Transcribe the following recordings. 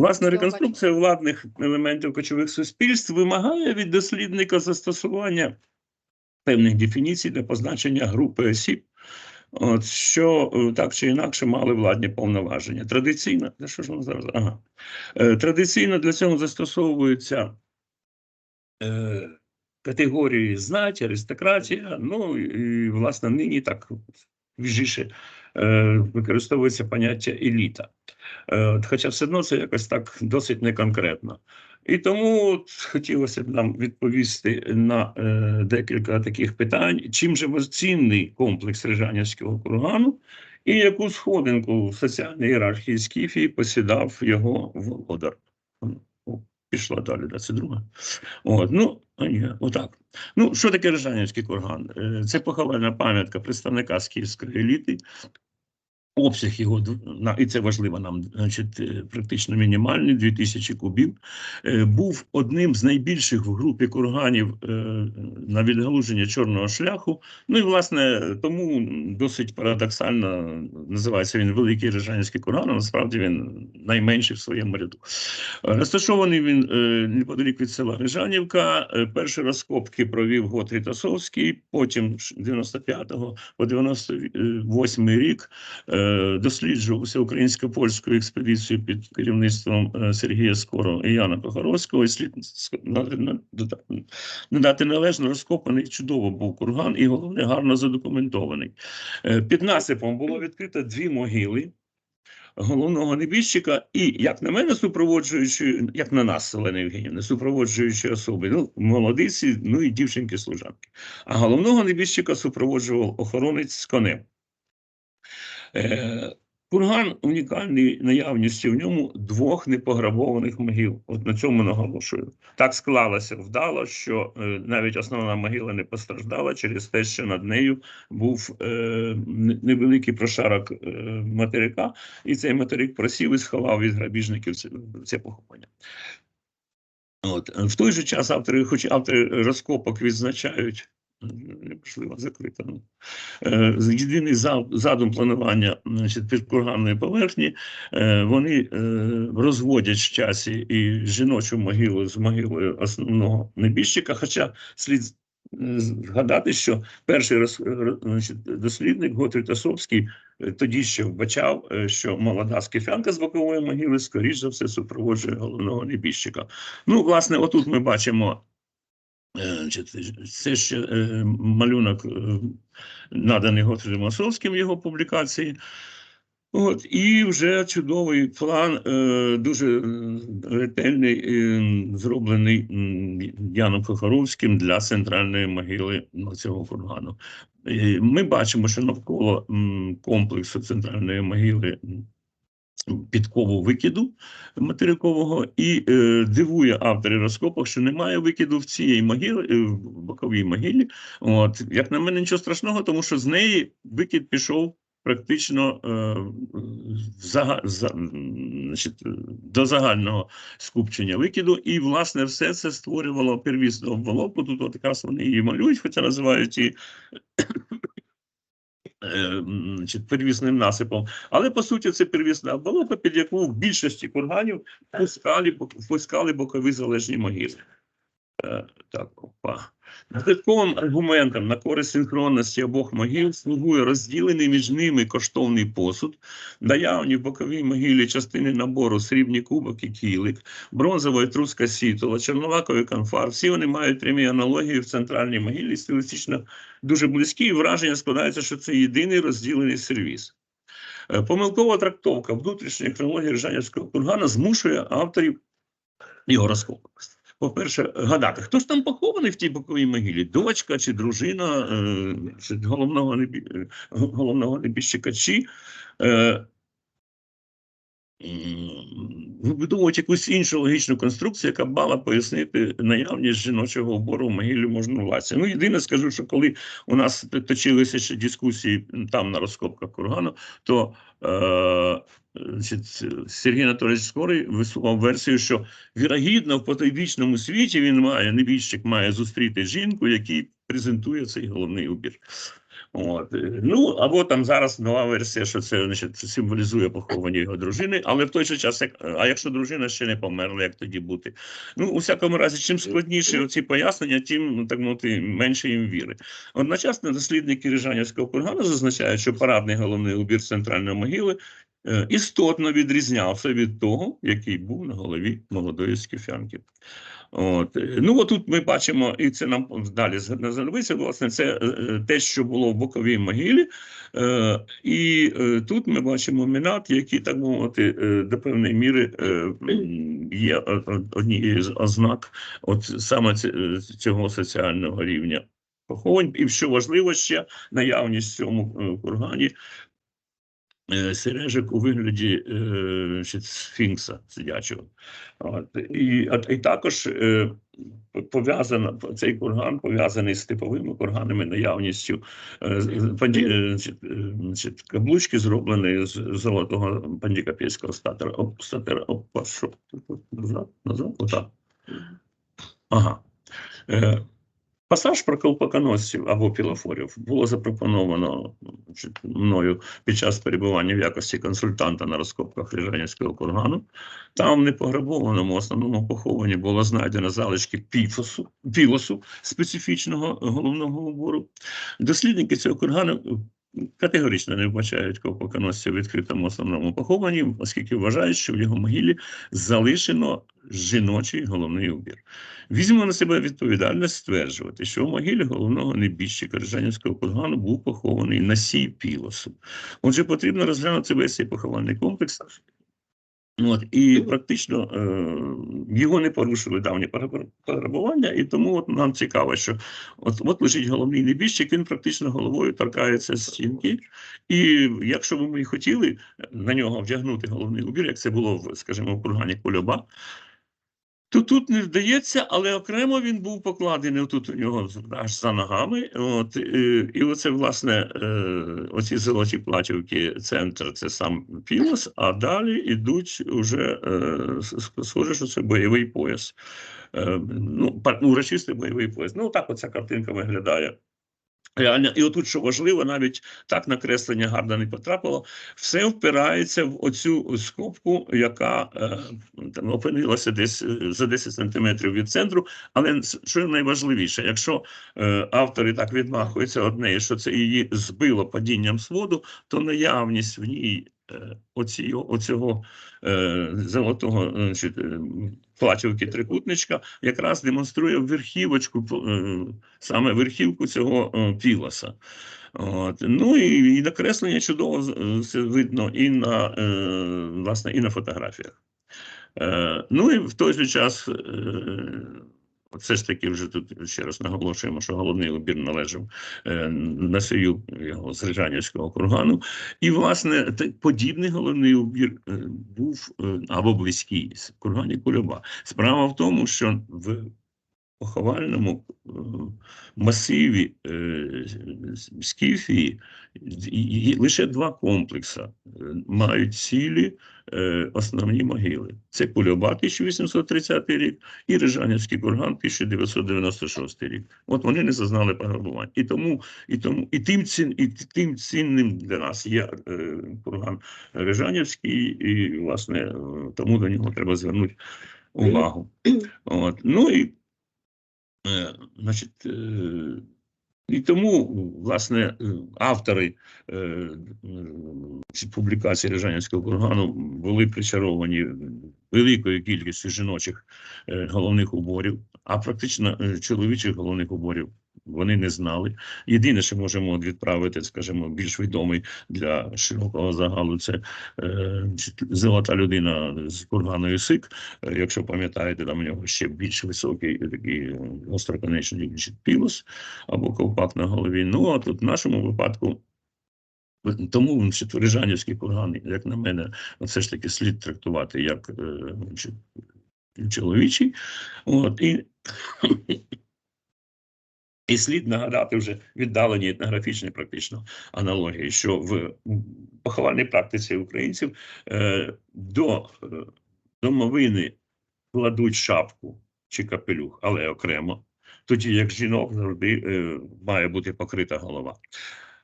Власне, реконструкція владних елементів кочових суспільств вимагає від дослідника застосування певних дефініцій для позначення групи осіб, от, що е, так чи інакше мали владні повноваження. Традиційно, де що ж воно зараз? Ага. Е, Традиційно для цього застосовуються е, категорії знать, аристократія. Ну і власне нині так віжіше використовується поняття еліта. Е, Хоча все одно це якось так досить неконкретно. І тому от хотілося б нам відповісти на е, декілька таких питань. Чим же цінний комплекс Рижанівського кургану, і яку сходинку в соціальній ієрархії Скіфії посідав його володар? Пішла далі, да, це друга. От, ну, ні, отак. Ну, що таке Рижанівський курган? Е, Це поховальна пам'ятка представника скіфської еліти. Обсяг його і це важливо нам, значить, е, практично мінімальний 2000 кубів. Е, Був одним з найбільших в групі курганів е, на відгалуження чорного шляху. Ну і власне тому досить парадоксально називається він Великий Рижанський курган. а Насправді він найменший в своєму ряду. Розташований він неподалік від села Рижанівка. Перші розкопки провів Готрій Тасовський, потім 95-го по 98 рік е, досліджував всеукраїнсько-польську експедицію під керівництвом е, Сергія Скорого і Яна Похоровського. І слід надати належно розкопаний чудово був курган і головне гарно задокументований. Е, Під насипом було відкрито дві могили. Головного небіжчика і, як на мене, супроводжуючи, як на нас, Селена Євгенівна, супроводжуючі особи, ну, молодиці, ну і дівчинки-служанки. А головного небіжчика супроводжував охоронець з конем. Е, Курган унікальний наявністю в ньому двох непограбованих могил. От на цьому наголошую. Так склалося вдало, що е, навіть основна могила не постраждала через те, що над нею був е, невеликий прошарок е, материка, і цей материк просів і сховав від грабіжників це, це поховання. От. В той же час автори, хоч автори розкопок відзначають, неможливо закрито. ну, Е, Єдиний за- задум планування значить, підкурганної поверхні, е, вони е, розводять в часі і жіночу могилу з могилою основного небіжчика, хоча слід згадати, що перший значить, дослідник Готрій Тасовський тоді ще вбачав, що молода скіфянка з бокової могили, скоріш за все, супроводжує головного небіжчика. Ну, власне, отут ми бачимо. Е, Це ще е, малюнок е, наданий Готфрідом Масовським його публікації. От, і вже чудовий план, дуже ретельний, зроблений Яном Хохоровським для центральної могили цього кургану. Ми бачимо, що навколо комплексу центральної могили підкову викиду материкового, і е, дивує авторів розкопок, що немає викиду в цій могилі, е, в боковій могилі. От, як на мене, нічого страшного, тому що з неї викид пішов практично е, зага, за, значить, до загального скупчення викиду, і власне все це створювало первісну обволоку. Тут от якраз вони її малюють, хоча називають її значить, первісним насипом. Але по суті це первісна обволока, під яку в більшості курганів пускали, пускали бокові залежні могили. Е, Так, опа. Додатковим аргументом на користь синхронності обох могил слугує розділений між ними коштовний посуд, наявні в боковій могилі частини набору срібні кубок і кілик, бронзова етруска сітола, чорнолаковий конфар. Всі вони мають прямі аналогії в центральній могилі, стилістично дуже близькі, і враження складається, що це єдиний розділений сервіс. Е, Помилкова трактовка внутрішньої хронології Ржанівського кургана змушує авторів його розкопок. По-перше, гадати, хто ж там похований в тій боковій могилі? Дочка чи дружина е, чи головного, е, головного небіжчика, чи вибудовують якусь іншу логічну конструкцію, яка мала пояснити наявність жіночого обору в могилі можновладця. Ну, єдине скажу, що коли у нас точилися ще дискусії там на розкопках кургану, то е, Сергій Анатолійович Скорий висував версію, що вірогідно в потойбічному світі він має, небіжчик має зустріти жінку, який презентує цей головний убір. От. е, Ну, або там зараз нова версія, що це значить, символізує поховання його дружини, але в той же час, як, а якщо дружина ще не померла, як тоді бути? Ну, у всякому разі, чим складніші ці пояснення, тим ну, так мовити, менше їм віри. Одночасно дослідники Рижанівського кургану зазначають, що парадний головний убір центральної могили е, істотно відрізнявся від того, який був на голові молодої скіфянки. От. е, Ну, отут ми бачимо, і це нам далі знадобиться, власне, це е, е, те, що було в боковій могилі. Е, І е, тут ми бачимо мінат, які, так мовити, е, до певної міри е, є однією з ознак от саме е, цього соціального рівня поховань. І що важливо ще, наявність в цьому е, кургані е, сережок у вигляді е, сфінкса сидячого. От, і, і також е, пов'язано цей курган пов'язаний з типовими курганами, наявністю е, панді, е, е, каблучки зроблені з золотого пандікапійського статера. Статера, назад, назад, отак. Ага. Е, Пасаж про колпаконосців або пілофорів було запропоновано мною під час перебування в якості консультанта на розкопках Ліжанівського кургану. Там в непограбованому основному похованні було знайдено залишки піфосу, пілосу специфічного головного убору. Дослідники цього кургану категорично не вбачають ковпаконосця в відкритому основному похованні, оскільки вважають, що в його могилі залишено жіночий головний убір. Візьмемо на себе відповідальність стверджувати, що в могилі головного небіжчика Рижанівського кургану був похований носій пілосу. Отже, потрібно розглянути весь цей поховальний комплекс. От, і практично е, його не порушили давні пограб- пограбування, і тому от нам цікаво, що от, от лежить головний небіжчик, він практично головою торкається з стінки. І якщо б ми хотіли на нього вдягнути головний убір, як це було в, скажімо, в кургані Кульоба, то тут не вдається, але окремо він був покладений тут у нього аж за ногами. От, і, і оце, власне, е, оці золоті платівки, центр це сам пілос, а далі йдуть уже е, схоже, що це бойовий пояс. Е, ну, урочистий бойовий пояс. Ну, так оця картинка виглядає. Реально, і отут, що важливо, навіть так накреслення гарно не потрапило, все впирається в оцю скобку, яка е, там опинилася десь е, за 10 сантиметрів від центру. Але що найважливіше, якщо е, автори так відмахуються од неї, що це її збило падінням своду, то наявність в ній оці, оцього е, золотого значить, е, трикутничка якраз демонструє верхівочку, е, саме верхівку цього е, пілоса. От. Ну і, і накреслення чудово е, це видно і на, е, власне, і на фотографіях. Е, ну і в той же час, е, все ж таки, вже тут ще раз наголошуємо, що головний убір належав е, сию його з Рижанівського кургану. І, власне, те подібний головний убір е, був е, або близький з кургані Кульоба. Справа в тому, що в поховальному е, масиві е, Скіфії лише два комплекси е, мають цілі основні могили. Це Кульоба 1830 рік і Рижанівський курган 1996 рік. От вони не зазнали пограбувань. І тому, і тому, і тим цін, і тим цінним для нас є курган Рижанівський, і власне тому до нього треба звернути увагу. От. Ну і Значить, е, і тому, власне, е, автори е, ці публікації Режанівського кургану були причаровані великою кількістю жіночих е, головних уборів, а практично е, чоловічих головних уборів вони не знали. Єдине, що можемо відправити, скажімо, більш відомий для широкого загалу, це е, золота людина з кургану Ісик. Е, Якщо пам'ятаєте, там у нього ще більш високий такий е, гостроконечний значить, пілос або ковпак на голові. Ну а тут в нашому випадку. Тому значить, Рижанівський курган, як на мене, все ж таки слід трактувати як е, чоловічий. От, і, і слід нагадати вже віддалені етнографічні практично аналогії, що в поховальній практиці українців е, до е, домовини кладуть шапку чи капелюх, але окремо, тоді як жінок завжди е, має бути покрита голова.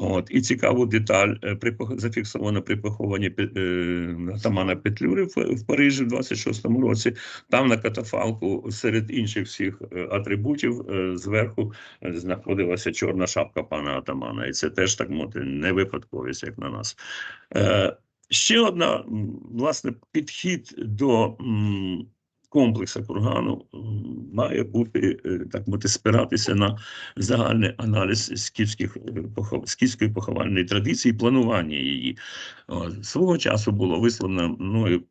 От і цікаву деталь е, при зафіксовано при похованні е, атамана Петлюри в, Парижі в 26-му році. Там на катафалку серед інших всіх е, атрибутів зверху знаходилася чорна шапка пана атамана, і це теж так мовити не випадковість, як на нас. Ще одна власне підхід до. М, Комплексу кургану має бути е, так мати спиратися на загальний аналіз скіфських е, скіфської поховальної традиції, планування її. Свого часу було висловлено мною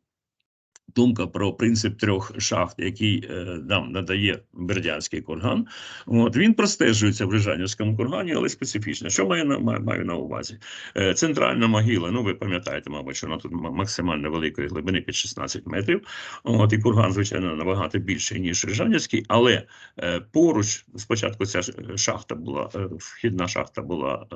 думка про принцип трьох шахт, який е, нам надає Бердянський курган. От, він простежується в Рижанівському кургані, але специфічно. Що маю на, маю, на увазі? Е, центральна могила, ну ви пам'ятаєте, мабуть, що вона тут максимально великої глибини під 16 метрів. От, і курган, звичайно, набагато більший, ніж Рижанівський, але е, поруч спочатку ця шахта була, вхідна шахта була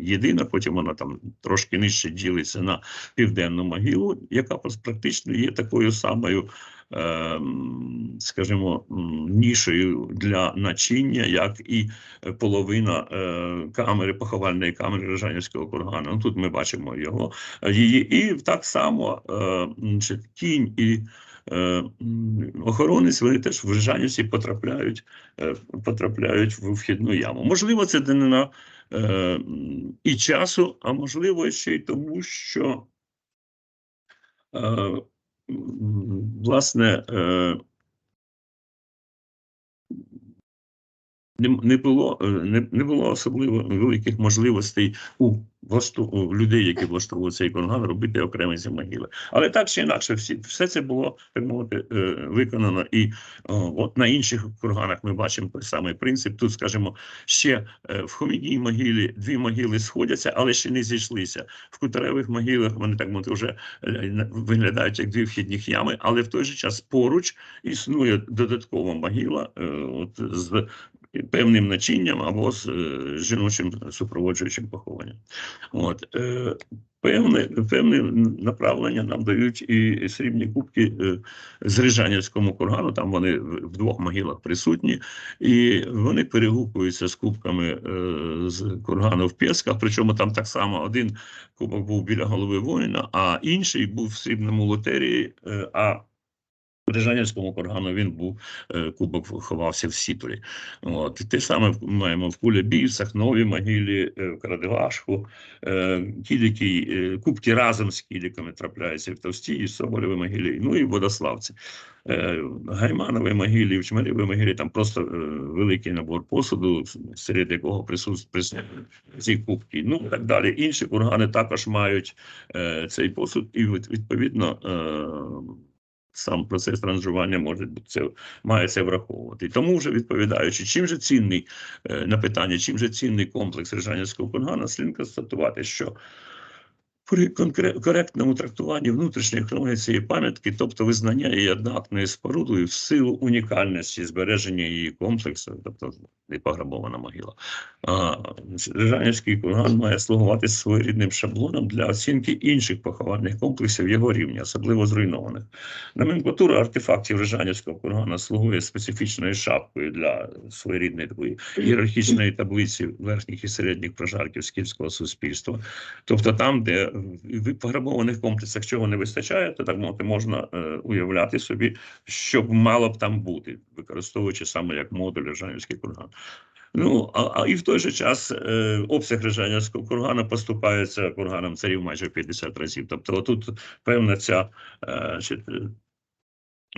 єдина, потім вона там трошки нижче ділиться на південну могилу, яка практично є такою самою, е, скажімо, нішею для начиння, як і е, половина е, камери, поховальної камери Рожанівського кургану. Ну, тут ми бачимо його, е, і так само кінь і охоронець, вони теж в Рижанівці потрапляють, потрапляють в вхідну яму. Можливо, це данина і часу, а можливо, ще й тому, що власне е, не, було е, не, не було особливо великих можливостей у, влашту, у людей, які влаштовували цей курган, робити окремі могили. Але так чи інакше, всі все це було так мовити е, виконано. І о, от на інших курганах ми бачимо той самий принцип. Тут, скажімо, ще е, в хоміній могилі дві могили сходяться, але ще не зійшлися. В кутаревих могилах вони так мовити вже виглядають як дві вхідних ями, але в той же час поруч існує додаткова могила от, з певним начинням або з е, жіночим супроводжуючим похованням. От, е, певне, певне направлення нам дають і срібні кубки е, з Рижанівському кургану, там вони в двох могилах присутні, і вони перегукуються з кубками з кургану в Пєсках, причому там так само один кубок був біля голови воїна, а інший був в срібному лотерії, а Рижанівському кургану він був е, кубок ховався в Сіплі. От те саме в- маємо в Кулебівцях, Новій могилі, е, в Крадивашку, кіліки, е, кубки разом з кіліками трапляються в Товстій, Соболєвій могилі, ну і Водославці. В могилі, в Чмарєвій могилі там просто великий набор посуду, серед якого присутні ці кубки. Ну так далі. Інші кургани також мають цей посуд, і відповідно. Сам процес ранжування може це має це враховувати. І тому вже відповідаючи, чим же цінний е, на питання, чим же цінний комплекс Рижанівського кургана, слід констатувати, що при коректному трактуванні внутрішньої хрони цієї пам'ятки, тобто визнання її однакною спорудою в силу унікальності збереження її комплексу, тобто не пограбована могила. А, Рижанівський курган має слугувати своєрідним шаблоном для оцінки інших поховальних комплексів його рівня, особливо зруйнованих. Номенклатура артефактів Рижанівського кургана слугує специфічною шапкою для своєрідної такої ієрархічної таблиці верхніх і середніх прожарків скіфського суспільства. Тобто там, де в пограбованих комплексах чого не вистачає, то так можна е, уявляти собі, що мало б там бути, використовуючи саме як модуль Рижанівський курган. Ну, а, а і в той же час е, обсяг Рижанівського кургана поступається курганам царів майже в 50 разів. Тобто, отут певна ця е,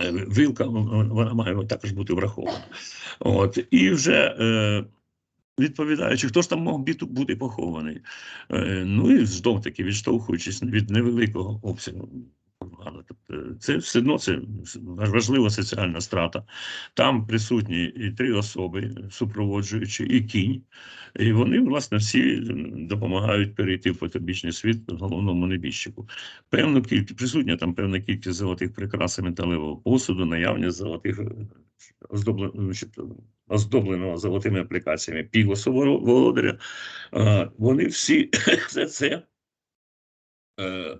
е, вилка, вона має також бути врахована. От, і вже е, відповідаючи, хто ж там мог бути похований. Е, ну і знов таки відштовхуючись від невеликого обсягу. Кургану. Тобто це все одно це важлива соціальна страта. Там присутні і три особи, супроводжуючи, і кінь. І вони, власне, всі допомагають перейти в потойбічний світ головному небіжчику. Певну кількість присутня там певна кількість золотих прикрас і металевого посуду, наявність золотих оздобленого золотими аплікаціями пілосу воро- володаря. Вони всі це е,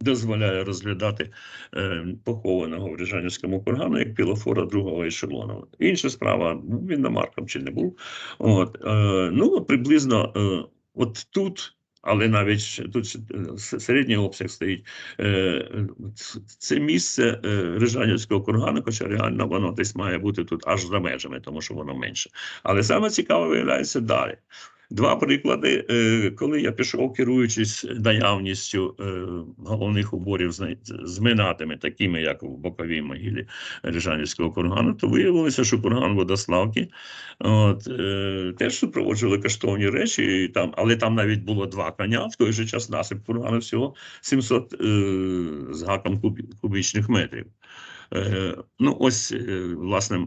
дозволяє розглядати е, похованого в Рижанівському кургану як пілофора другого ешелону. Інша справа, був він намарком чи не був. От, е, ну, приблизно е, от тут, але навіть тут е, середній обсяг стоїть. е, Це місце е, Рижанівського кургану, хоча реально воно десь має бути тут аж за межами, тому що воно менше. Але саме цікаве виявляється далі. Два приклади, Е, коли я пішов, керуючись наявністю е, головних уборів з минатими, такими як в боковій могилі Рижанівського кургану, то виявилося, що курган Водославки от, е, теж супроводжували коштовні речі, і там, але там навіть було два коня, в той же час насип кургану всього 700 е, з гаком кубічних метрів. Е, ну, ось, е, власне,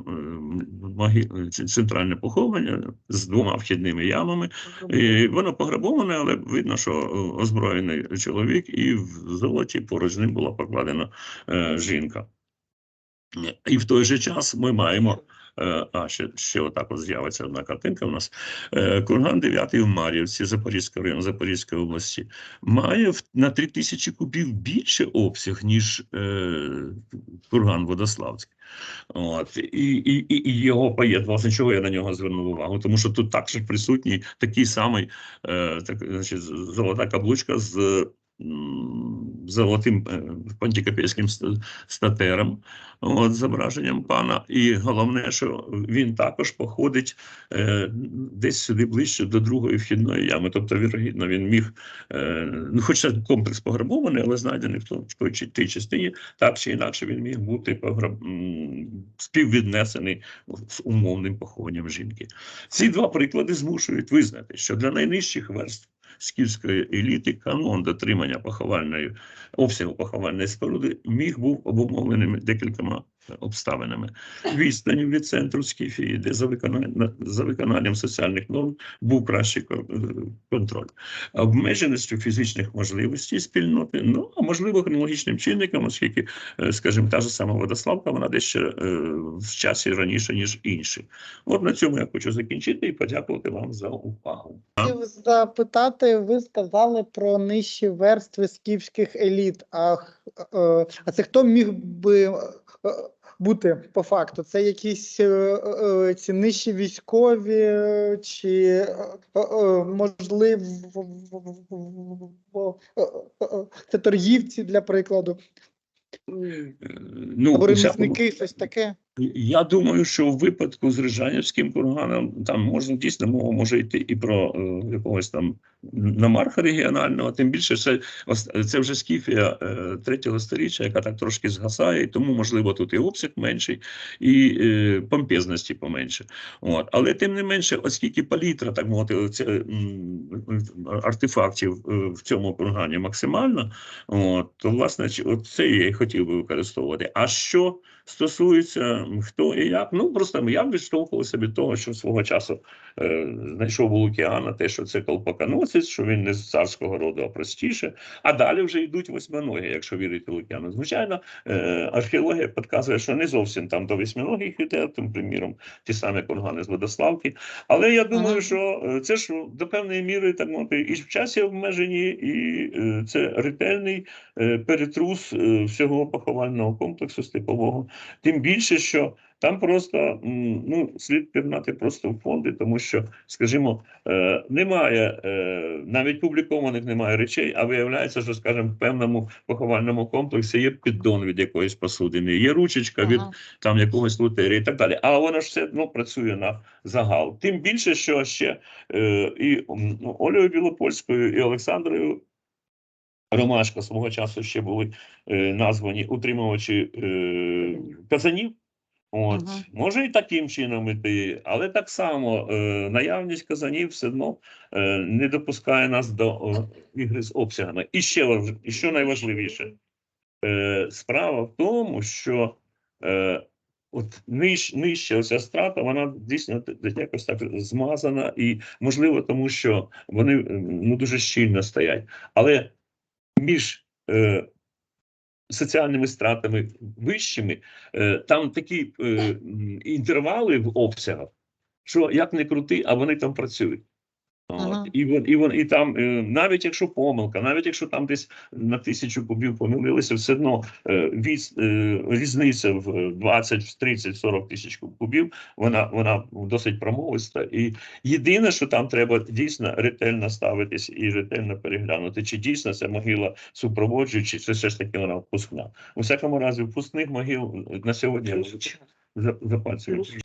ц- центральне поховання з двома вхідними ямами. І воно пограбоване, але видно, що е, озброєний чоловік, і в золоті поруч з ним була покладена е, жінка. І в той же час ми маємо. Е, А, ще, ще отак от з'явиться одна картинка у нас. Е, Курган 9 в Мар'ївці, Запорізького району, Запорізької області, має на 3 тисячі кубів більше обсяг, ніж е, курган Водославський. От, і, і, і, його поєд, власне, чого я на нього звернув увагу? Тому що тут також присутній такий самий так, значить, золота каблучка з золотим е, пантікопейським статером, от, зображенням пана. І головне, що він також походить е, десь сюди ближче до другої вхідної ями. Тобто, вірогідно, він міг, е, ну, хоча комплекс пограбований, але знайдений в той чи тій частині, так чи інакше він міг бути пограб... співвіднесений з умовним похованням жінки. Ці два приклади змушують визнати, що для найнижчих верств скіфської еліти канон дотримання поховальної обсягу поховальної споруди міг був обумовлений декількома обставинами. Відстані від центру Скіфії, де за виконанням, за виконанням соціальних норм був кращий е, контроль, обмеженістю фізичних можливостей спільноти, ну а можливо хронологічним чинником, оскільки, е, скажімо, та ж сама Водославка, вона дещо е, в часі раніше, ніж інші. От на цьому я хочу закінчити і подякувати вам за увагу. Хотів запитати, ви сказали про нижчі верстви скіфських еліт. А, а це хто міг би бути по факту? Це якісь е, е, ці нижчі військові, е, чи е, е, можливо е, е, це торгівці для прикладу, Е, Ну, Ремісники, всякому- ремісники, щось таке? Я думаю, що в випадку з Рижанівським курганом там можна дійсно мова може йти і про е, якогось там намарха регіонального, тим більше це, це вже скіфія е, третього сторіччя, яка так трошки згасає, тому, можливо, тут і обсяг менший, і е, помпезності поменше. От. Але тим не менше, оскільки палітра, так мовити, це, м, артефактів е, в цьому кургані максимальна, от, то, власне, от це я і хотів би використовувати. А що стосується хто і як, ну просто я відштовхувався від того, що свого часу е, знайшов у Лукіана те, що це колпаконосець, що він не з царського роду, а простіше. А далі вже йдуть восьминогі, якщо вірити Лукіану. Звичайно, е, археологія підказує, що не зовсім там до восьминогих йде, тим приміром, ті самі кургани з Водославки. Але я думаю, Ага. що е, це ж до певної міри так мовити, і в часі обмежені, і е, це ретельний перетрус е, всього поховального комплексу степового. Тим більше, що там просто ну, слід пірнати просто в фонди, тому що, скажімо, е, немає е, навіть публікованих немає речей, а виявляється, що, скажімо, в певному поховальному комплексі є піддон від якоїсь посудини, є ручечка від там якогось лотерії і так далі. А воно ж все одно працює на загал. Тим більше, що ще е, і ну, Олею Білопольською, і Олександрою Ромашко свого часу ще були е, названі утримувачі е, казанів. От, Ага. може і таким чином іти, але так само е, наявність казанів все одно е, не допускає нас до о, ігри з обсягами. І ще і що найважливіше, е, справа в тому, що е, от ниж, нижча оця страта, вона дійсно якось так змазана, і можливо, тому що вони е, ну, дуже щільно стоять. Але між е, соціальними стратами вищими, е, там такі е, інтервали в обсягах, що як не крути, а вони там працюють. От, і, вон, і, вон, і там, е, навіть якщо помилка, навіть якщо там десь на тисячу кубів помилилися, все одно е, від, е, різниця в 20, в 30, 40 тисяч кубів, вона, вона досить промовиста. І єдине, що там треба дійсно ретельно ставитись і ретельно переглянути, чи дійсно це могила супроводжуюча, чи все ж таки вона впускна. У всякому разі, впускних могил на сьогодні за- запасують.